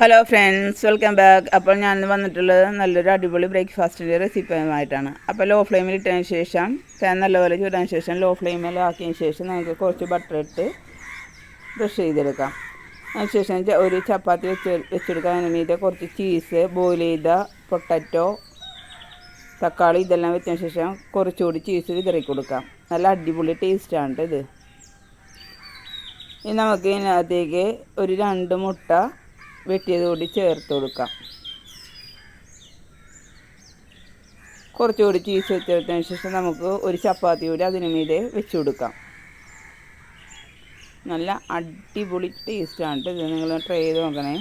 Hello friends welcome back അപ്പോൾ ഞാൻ ഇന്ന് വന്നിട്ടുള്ളത് നല്ലൊരു അടിപൊളി ബ്രേക്ക്ഫാസ്റ്റിന്റെ റെസിപ്പിയുമായിട്ടാണ് അപ്പോൾ ലോ ഫ്ലെയിമിൽ ഇട്ടതിന് ശേഷം പാൻ നല്ലപോലെ ചൂടാൻ ശേഷം ലോ ഫ്ലെയിമിൽ ആക്കിയതിന് ശേഷം നമുക്ക് കുറച്ച് ബട്ടർ ഇട്ട് ബ്രഷ് ചെയ്തെടുക്കാം. അതിനുശേഷം ഒരു ചപ്പാത്തി വെച്ച് വെച്ചെടുക്കാൻ മീതെ കുറച്ച് ചീസ് ബോയിൽ ചെയ്ത പൊട്ടറ്റോ തക്കാളി ഇതെല്ലാം വെച്ചതിന് ശേഷം കുറച്ചുകൂടി ചീസ് വിതറി കൊടുക്കാം. നല്ല അടിപൊളി ടേസ്റ്റാണ് ഇത്. ഇനി നമുക്ക് ഇതിനകത്തേക്ക് ഒരു രണ്ട് മുട്ട വെട്ടിയത് കൂടി ചേർത്ത് കൊടുക്കാം. കുറച്ചുകൂടി ചീസ് വെച്ചെടുത്തതിന് ശേഷം നമുക്ക് ഒരു ചപ്പാത്തി കൂടി അതിന് മീതെ വെച്ച് കൊടുക്കാം. നല്ല അടിപൊളി ടേസ്റ്റാണ് ഇത്. നിങ്ങൾ ട്രൈ ചെയ്ത് നോക്കണേ.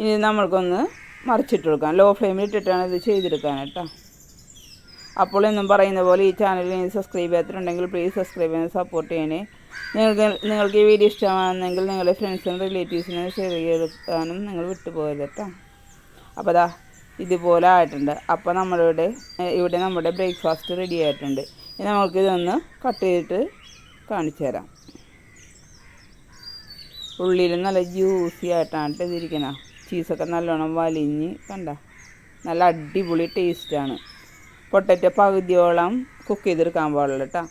ഇനി നമ്മൾക്കൊന്ന് മറിച്ചിട്ട് കൊടുക്കാം. ലോ ഫ്ലെയിമിൽ ഇട്ടിട്ടാണ് ഇത് ചെയ്തെടുക്കാൻ കേട്ടോ അപ്പോൾ എന്നും പറയുന്ന പോലെ ഈ ചാനലിൽ സബ്സ്ക്രൈബ് ചെയ്തിട്ടുണ്ടെങ്കിൽ പ്ലീസ് സബ്സ്ക്രൈബ് ചെയ്യാൻ സപ്പോർട്ട് ചെയ്യണേ. നിങ്ങൾക്ക് നിങ്ങൾക്ക് ഈ വീഡിയോ ഇഷ്ടമാണെന്നെങ്കിൽ നിങ്ങളുടെ ഫ്രണ്ട്സിനും റിലേറ്റീവ്സിനും ഷെയർ ചെയ്തെടുക്കാനും നിങ്ങൾ വിട്ടുപോകരുത് കേട്ടോ. അപ്പോൾ അതാ ഇതുപോലെ ആയിട്ടുണ്ട്. അപ്പോൾ നമ്മളിവിടെ ഇവിടെ നമ്മുടെ ബ്രേക്ക്ഫാസ്റ്റ് റെഡി ആയിട്ടുണ്ട്. ഇനി നമുക്കിതൊന്ന് കട്ട് ചെയ്തിട്ട് കാണിച്ചു തരാം. ഉള്ളിൽ നല്ല ജ്യൂസി ആയിട്ടാണ് ഇതിരിക്കണം ചീസൊക്കെ നല്ലോണം വലിഞ്ഞ് കണ്ട? നല്ല അടിപൊളി ടേസ്റ്റാണ് പൊട്ടറ്റോ പകുതിയോളം കുക്ക് ചെയ്തെടുക്കാൻ പാടുള്ളൂ കേട്ടോ.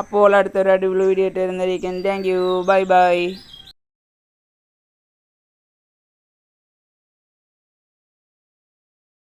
അപ്പോൾ അടുത്തൊരു അടിപൊളി വീഡിയോ ആയിട്ട് വരുന്നതായിരിക്കും. Thank you bye bye